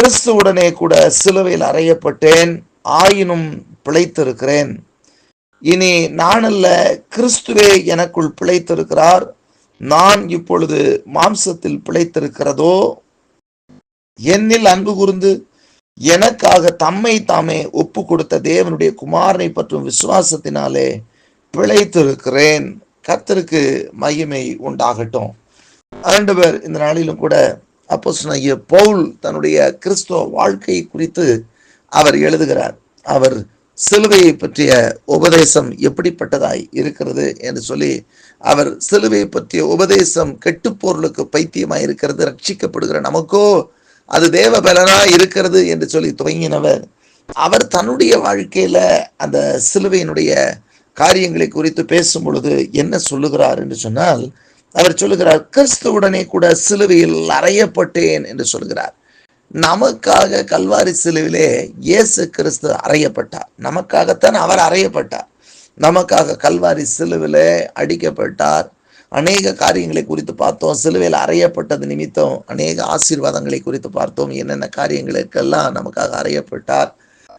கிறிஸ்துவுடனே கூட சிலுவையில் அறையப்பட்டேன் ஆயினும் பிழைத்திருக்கிறேன். இனி நானல்ல கிறிஸ்துவே எனக்குள் பிழைத்திருக்கிறார் நான் இப்பொழுது மாம்சத்தில் பிழைத்திருக்கிறதோ? என்னில் அன்பு கூர்ந்து எனக்காக தம்மை தாமே ஒப்பு கொடுத்த தேவனுடைய குமாரனை பற்றும் விசுவாசத்தினாலே பிழைத்திருக்கிறேன். கத்தருக்கு மகிமை உண்டாகட்டும். ஆண்டவர் இந்த நாளிலும் கூட அப்போ பவுல் தன்னுடைய கிறிஸ்துவ வாழ்க்கை குறித்து அவர் எழுதுகிறார். அவர் சிலுவையை பற்றிய உபதேசம் எப்படிப்பட்டதாய் இருக்கிறது என்று சொல்லி அவர் சிலுவை பற்றிய உபதேசம் கெட்டுப்பொருளுக்கு பைத்தியமாய் இருக்கிறது ரட்சிக்கப்படுகிற நமக்கோ அது தேவ பலனா இருக்கிறது என்று சொல்லி துவங்கினவர். அவர் தன்னுடைய வாழ்க்கையில அந்த சிலுவையினுடைய காரியங்களை குறித்து பேசும் பொழுது என்ன சொல்லுகிறார் என்று சொன்னால் அவர் சொல்லுகிறார் கிறிஸ்துவுடனே கூட சிலுவையில் அறையப்பட்டேன் என்று சொல்கிறார் நமக்காக கல்வாரி சிலுவிலே இயேசு கிறிஸ்து அறையப்பட்டார். நமக்காகத்தான் அவர் அறையப்பட்டார். நமக்காக கல்வாரி சிலுவிலே அடிக்கப்பட்டார். அநேக காரியங்களை குறித்து பார்த்தோம். சிலுவையில் அறையப்பட்டது நிமித்தம் அநேக ஆசீர்வாதங்களை குறித்து பார்த்தோம். என்னென்ன காரியங்களுக்கெல்லாம் நமக்காக அறையப்பட்டார்.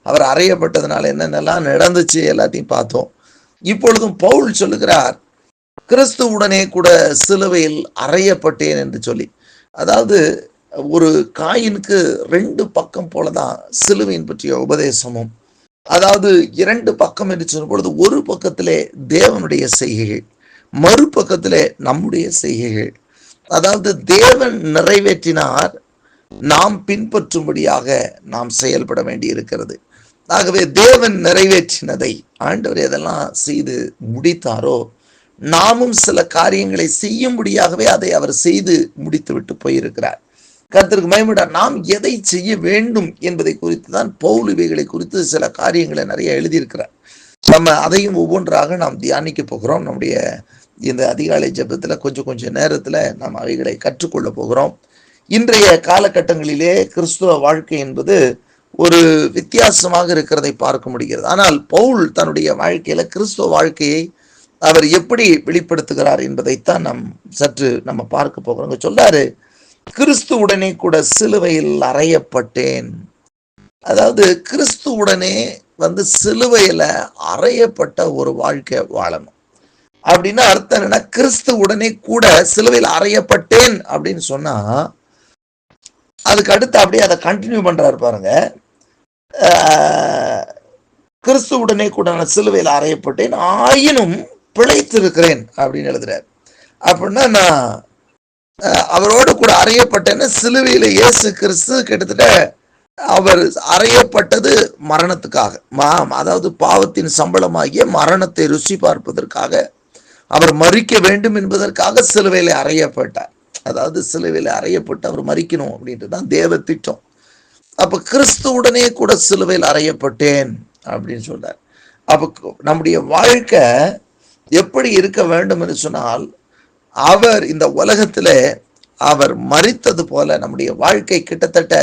அவர் அறையப்பட்டதுனால என்னென்னலாம் நடந்துச்சு எல்லாத்தையும் பார்த்தோம். இப்பொழுதும் பவுல் சொல்லுகிறார் கிறிஸ்துவுடனே கூட சிலுவையில் அறையப்பட்டேன் என்று சொல்லி. அதாவது ஒரு காயினுக்கு ரெண்டு பக்கம் போலதான் சிலுவையின் பற்றிய உபதேசமும். அதாவது இரண்டு பக்கம் என்று சொல்லும் பொழுது ஒரு பக்கத்திலே தேவனுடைய செய்கைகள் மறுபக்கத்திலே நம்முடைய செய்கைகள். அதாவது தேவன் நிறைவேற்றினார் நாம் பின்பற்றும்படியாக நாம் செயல்பட வேண்டி இருக்கிறது ஆகவே தேவன் நிறைவேற்றினதை ஆண்டவர் எதெல்லாம் செய்து முடித்தாரோ நாமும் சில காரியங்களை செய்யும்படியாகவே அதை அவர் செய்து முடித்து விட்டு போயிருக்கிறார். கருத்திற்கு மயமிட நாம் எதை செய்ய வேண்டும் என்பதை குறித்து தான் பவுல் இவைகளை குறித்து சில காரியங்களை நிறைய எழுதியிருக்கிறார். நம்ம அதையும் ஒவ்வொன்றாக நாம் தியானிக்க போகிறோம். நம்முடைய இந்த அதிகாலை ஜபத்தில் கொஞ்சம் கொஞ்சம் நேரத்தில் நாம் அவைகளை கற்றுக்கொள்ள போகிறோம். இன்றைய காலகட்டங்களிலே கிறிஸ்துவ வாழ்க்கை என்பது ஒரு வித்தியாசமாக இருக்கிறதை பார்க்க முடிகிறது. ஆனால் பவுல் தன்னுடைய வாழ்க்கையில கிறிஸ்துவ வாழ்க்கையை அவர் எப்படி வெளிப்படுத்துகிறார் என்பதைத்தான் நாம் சற்று நம்ம பார்க்க போகிறோம். சொல்றாரு கிறிஸ்து உடனே கூட சிலுவையில் அறையப்பட்டேன். அதாவது கிறிஸ்து உடனே வந்து சிலுவையில அறையப்பட்ட ஒரு வாழ்க்கை வாழணும். அப்படின்னா அர்த்தம் என்னன்னா கிறிஸ்து உடனே கூட சிலுவையில் அறையப்பட்டேன் அப்படின்னு சொன்னா அதுக்கு அடுத்து அப்படியே அதை கண்டினியூ பண்றாரு பாருங்க. கிறிஸ்து உடனே கூட நான் சிலுவையில் அறையப்பட்டேன். ஆயினும் பிழைத்திருக்கிறேன் அப்படின்னு எழுதுறார். அப்படின்னா நான் அவரோடு கூட அறையப்பட்டேன்னு சிலுவையில் இயேசு கிறிஸ்து கிட்டத்தட்ட அவர் அறையப்பட்டது மரணத்துக்காக மா அதாவது பாவத்தின் சம்பளமாகிய மரணத்தை ருசி பார்ப்பதற்காக அவர் மறிக்க வேண்டும் என்பதற்காக சிலுவையில் அறையப்பட்டார். அதாவது சிலுவையில் அறையப்பட்டு அவர் மறிக்கணும் அப்படின்ட்டு தான் தேவ திட்டம். கிறிஸ்து கிறிஸ்துவுடனே கூட சிலுவையில் அறையப்பட்டேன் அப்படின்னு சொல்றார். அப்போ நம்முடைய வாழ்க்கை எப்படி இருக்க வேண்டும் என்று சொன்னால் அவர் இந்த உலகத்தில் அவர் மறித்தது போல நம்முடைய வாழ்க்கை கிட்டத்தட்ட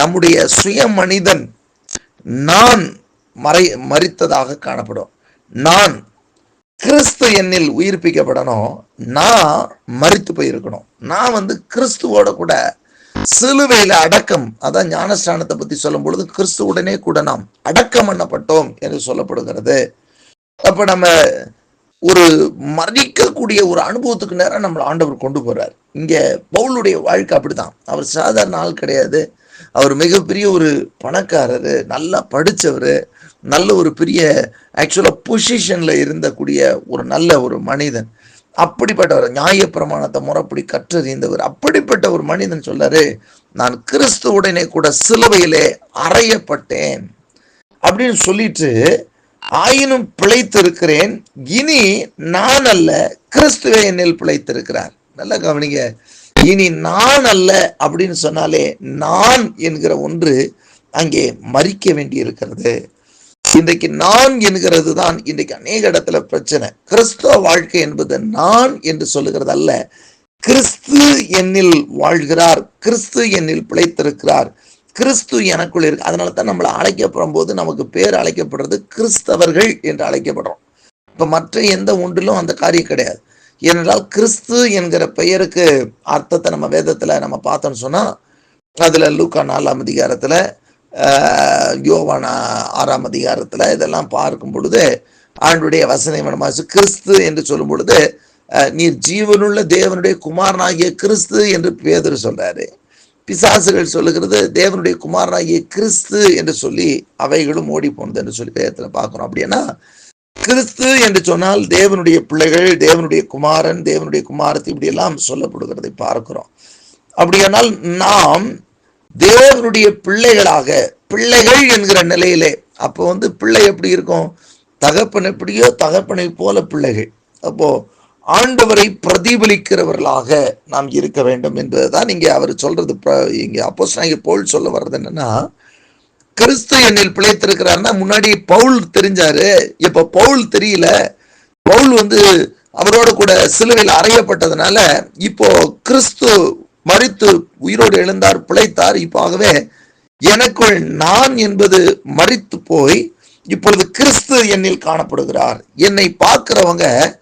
நம்முடைய சுய மனிதன் நான் மறை மறித்ததாக காணப்படும். நான் கிறிஸ்து என்னில் உயிர்ப்பிக்கப்படணும். நான் மறித்து போயிருக்கணும். நான் வந்து கிறிஸ்துவோட கூட சிலுவையில் அடக்கம் அதான் ஞானஸ்தானத்தை பத்தி சொல்லும் பொழுது கிறிஸ்துவுடனே கூட நாம் அடக்கம் பண்ணப்பட்டோம் என்று சொல்லப்படுகிறது. அப்ப நம்ம ஒரு மறிக்கக்கூடிய ஒரு அனுபவத்துக்கு நேரம் நம்மளை ஆண்டவர் கொண்டு போறார். இங்க பவுலுடைய வாழ்க்கை அப்படிதான் அவர் சாதாரண ஆள் கிடையாது. அவர் மிகப்பெரிய ஒரு பணக்காரர் நல்லா படித்தவர் நல்ல ஒரு பெரிய ஆக்சுவலாக பொசிஷனில் இருந்தக்கூடிய ஒரு நல்ல ஒரு மனிதன். அப்படிப்பட்டவர் நியாய பிரமாணத்தை முறைப்படி கற்றறிந்தவர். அப்படிப்பட்ட ஒரு மனிதன் சொல்லாரு நான் கிறிஸ்துவுடனே கூட சிலுவையிலே அறையப்பட்டேன். அப்படின்னு சொல்லிட்டு ஆயினும் பிழைத்திருக்கிறேன். இனி நான் அல்ல கிறிஸ்துவே என்னில் பிழைத்திருக்கிறார். நல்லா கவனிங்க. இனி நான் அல்ல அப்படின்னு சொன்னாலே நான் என்கிற ஒன்று அங்கே மறிக்க வேண்டி இருக்கிறது இன்றைக்கு நான் என்கிறது தான் இன்றைக்கு அநேக இடத்துல பிரச்சனை. கிறிஸ்துவ வாழ்க்கை என்பது நான் என்று சொல்லுகிறது அல்ல. கிறிஸ்து என்னில் வாழ்கிறார். கிறிஸ்து என்னில் பிழைத்திருக்கிறார். கிறிஸ்து எனக்குள் இருக்கு. அதனால தான் நம்மளை அழைக்கப்படும் போது நமக்கு பேர் அழைக்கப்படுறது கிறிஸ்தவர்கள் என்று அழைக்கப்படுறோம். இப்போ மற்ற எந்த ஒன்றிலும் அந்த காரியம் கிடையாது. ஏனென்றால் கிறிஸ்து என்கிற பெயருக்கு அர்த்தத்தை நம்ம வேதத்துல நம்ம பார்த்தோம்னு சொன்னால் அதில் லூக்கா நாலாம் அதிகாரத்தில் யோவானா ஆறாம் அதிகாரத்தில் இதெல்லாம் பார்க்கும் பொழுது ஆண்டுடைய வசனை மனமாசு கிறிஸ்து என்று சொல்லும் பொழுது நீர் ஜீவனுள்ள தேவனுடைய குமாரனாகிய கிறிஸ்து என்று பேதர் சொல்றாரு. பிசாசுகள் சொல்லுகிறது தேவனுடைய குமாரனாகிய கிறிஸ்து என்று சொல்லி அவைகளும் ஓடி போனது என்று சொல்லி வேதத்தில் பார்க்குறோம். அப்படின்னா கிறிஸ்து என்று சொன்னால் தேவனுடைய பிள்ளைகள் தேவனுடைய குமாரன் தேவனுடைய குமாரத்தை இப்படியெல்லாம் சொல்லப்படுகிறதை பார்க்கிறோம். அப்படியானால் நாம் தேவனுடைய பிள்ளைகளாக பிள்ளைகள் என்கிற நிலையிலே அப்போ வந்து பிள்ளை எப்படி இருக்கும்? தகப்பன் எப்படியோ தகப்பனை போல பிள்ளைகள். அப்போது ஆண்டவரை பிரதிபலிக்கிறவர்களாக நாம் இருக்க வேண்டும் என்பதுதான் இங்கே அவர் சொல்றது. ப- இங்கே அப்போஸ் நான் போல் சொல்ல வர்றது என்னன்னா கிறிஸ்து என்னில் பிழைத்திருக்கிறார்னா முன்னாடி பவுல் தெரிஞ்சாரு. இப்ப பவுல் தெரியல. பவுல் வந்து அவரோட கூட சிலுவையில் அறையப்பட்டதுனால இப்போ கிறிஸ்து மறித்து உயிரோடு எழுந்தார் பிழைத்தார். இப்போ ஆகவே எனக்குள் நான் என்பது மறித்து போய் இப்பொழுது கிறிஸ்து என்னில் காணப்படுகிறார். என்னை பார்க்கிறவங்க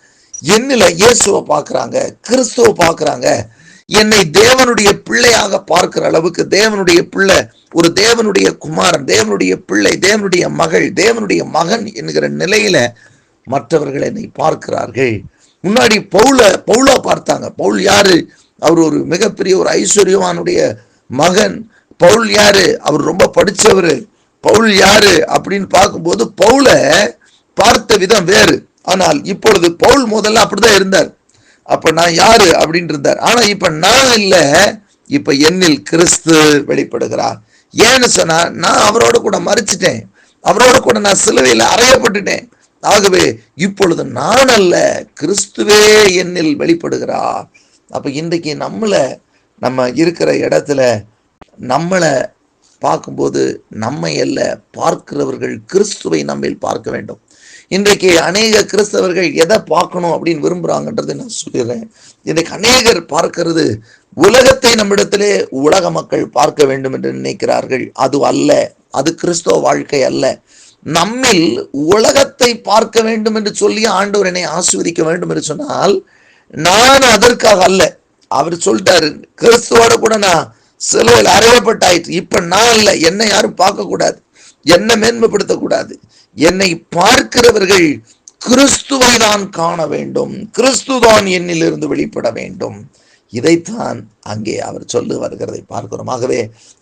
என்னில் இயேசுவை பார்க்குறாங்க கிறிஸ்துவை பார்க்குறாங்க. என்னை தேவனுடைய பிள்ளையாக பார்க்கிற அளவுக்கு தேவனுடைய பிள்ளை ஒரு தேவனுடைய குமாரன் தேவனுடைய பிள்ளை தேவனுடைய மகள் தேவனுடைய மகன் என்கிற நிலையில மற்றவர்கள் என்னை பார்க்கிறார்கள். முன்னாடி பவுல பவுலா பார்த்தாங்க. பவுல் யாரு? அவர் ஒரு மிகப்பெரிய ஒரு ஐஸ்வர்யவானுடைய மகன். பவுல் யாரு? அவர் ரொம்ப படித்தவர் பவுல் யாரு? அப்படின்னு பார்க்கும்போது பவுல பார்த்த விதம் வேறு. ஆனால் இப்பொழுது பவுல் முதல்ல அப்படிதான் இருந்தார். அப்ப நான் யாரு அப்படின்னு இருந்தார். ஆனா இப்ப நான் இல்ல இப்ப என்னில் கிறிஸ்து வெளிப்படுகிறார். ஏன்னு சொன்னா நான் அவரோட கூட மறிச்சிட்டேன். அவரோட கூட நான் சிலுவையில் அறையப்பட்டுட்டேன். ஆகவே இப்பொழுது நான் அல்ல கிறிஸ்துவே என்னில் வெளிப்படுகிறார். அப்ப இன்றைக்கு நம்மளை நம்ம இருக்கிற இடத்துல நம்மளை பார்க்கும்போது நம்மை அல்ல பார்க்கிறவர்கள் கிறிஸ்துவை நம்மில் பார்க்க வேண்டும். இன்றைக்கு அநேக கிறிஸ்தவர்கள் எதை பார்க்கணும் அப்படின்னு விரும்புகிறாங்கன்றதை நான் சொல்லிடுறேன். இன்றைக்கு அநேகர் பார்க்கிறது உலகத்தை நம்மிடத்திலே உலக மக்கள் பார்க்க வேண்டும் என்று நினைக்கிறார்கள். அது அல்ல. அது கிறிஸ்தவ வாழ்க்கை அல்ல. நம்மில் உலகத்தை பார்க்க வேண்டும் என்று சொல்லி ஆண்டவர் என்னை ஆசீர்வதிக்க வேண்டும் என்று சொன்னால் நான் அதற்காக அல்ல. அவர் சொல்லிட்டாரு கிறிஸ்துவோட கூட நான் சிலுவையில் அறையப்பட்டாயிற்று. இப்ப நான் இல்லை. என்னை யாரும் பார்க்க கூடாது என்னை மேன்மைப்படுத்தக்கூடாது. என்னை பார்க்கிறவர்கள் கிறிஸ்துவை தான் காண வேண்டும். கிறிஸ்துதான் என்னிலிருந்து வெளிப்பட வேண்டும். இதைத்தான் அங்கே அவர் சொல்லி வருகிறதை பார்க்கிறோம். ஆகவே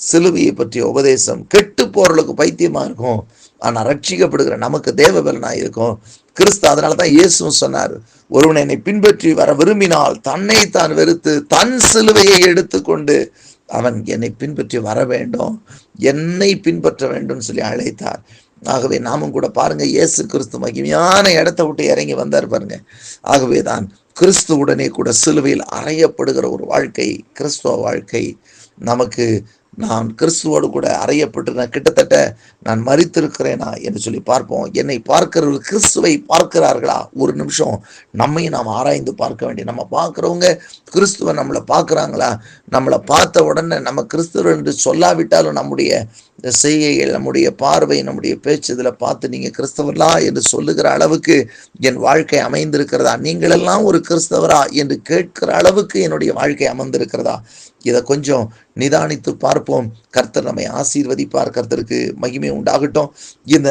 சிலுவையை பற்றிய உபதேசம் கெட்டு போறளுக்கு பைத்தியமா இருக்கும். ஆனால் ரட்சிக்கப்படுகிற நமக்கு தேவபலனா இருக்கும். கிறிஸ்து அதனால தான் இயேசுவும் சொன்னார் ஒருவன் என்னை பின்பற்றி வர விரும்பினால் தன்னை தான் வெறுத்து தன் சிலுவையை எடுத்துக்கொண்டு அவன் என்னை பின்பற்றி வர வேண்டும் என்னை பின்பற்ற வேண்டும் சொல்லி அழைத்தார். ஆகவே நாமும் கூட பாருங்க இயேசு கிறிஸ்து மகிமையான இடத்தை விட்டு இறங்கி வந்தார் பாருங்க. ஆகவே தான் கிறிஸ்துவுடனே கூட சிலுவையில் அறையப்படுகிற ஒரு வாழ்க்கை கிறிஸ்துவ வாழ்க்கை நமக்கு நான் கிறிஸ்துவோடு கூட அறையப்பட்டு கிட்டத்தட்ட நான் மறித்திருக்கிறேனா என்று சொல்லி பார்ப்போம். என்னை பார்க்கிறவர்கள் கிறிஸ்துவை பார்க்கிறார்களா? ஒரு நிமிஷம் நம்மையும் நாம் ஆராய்ந்து பார்க்க வேண்டிய நம்ம பார்க்குறவங்க கிறிஸ்துவை நம்மளை பார்க்குறாங்களா? நம்மளை பார்த்த உடனே நம்ம கிறிஸ்துவர் என்று சொல்லாவிட்டாலும் நம்முடைய இந்த செய்கைகள் நம்முடைய பார்வை நம்முடைய பேச்சு இதில் பார்த்து நீங்கள் கிறிஸ்தவர்களா என்று சொல்லுகிற அளவுக்கு என் வாழ்க்கை அமைந்திருக்கிறதா? நீங்களெல்லாம் ஒரு கிறிஸ்தவரா என்று கேட்கிற அளவுக்கு என்னுடைய வாழ்க்கை அமர்ந்திருக்கிறதா? இதை கொஞ்சம் நிதானித்து பார்ப்போம். கர்த்தர் நம்மை ஆசீர்வதிப்பார். கர்த்தருக்கு மகிமை உண்டாகட்டும். இந்த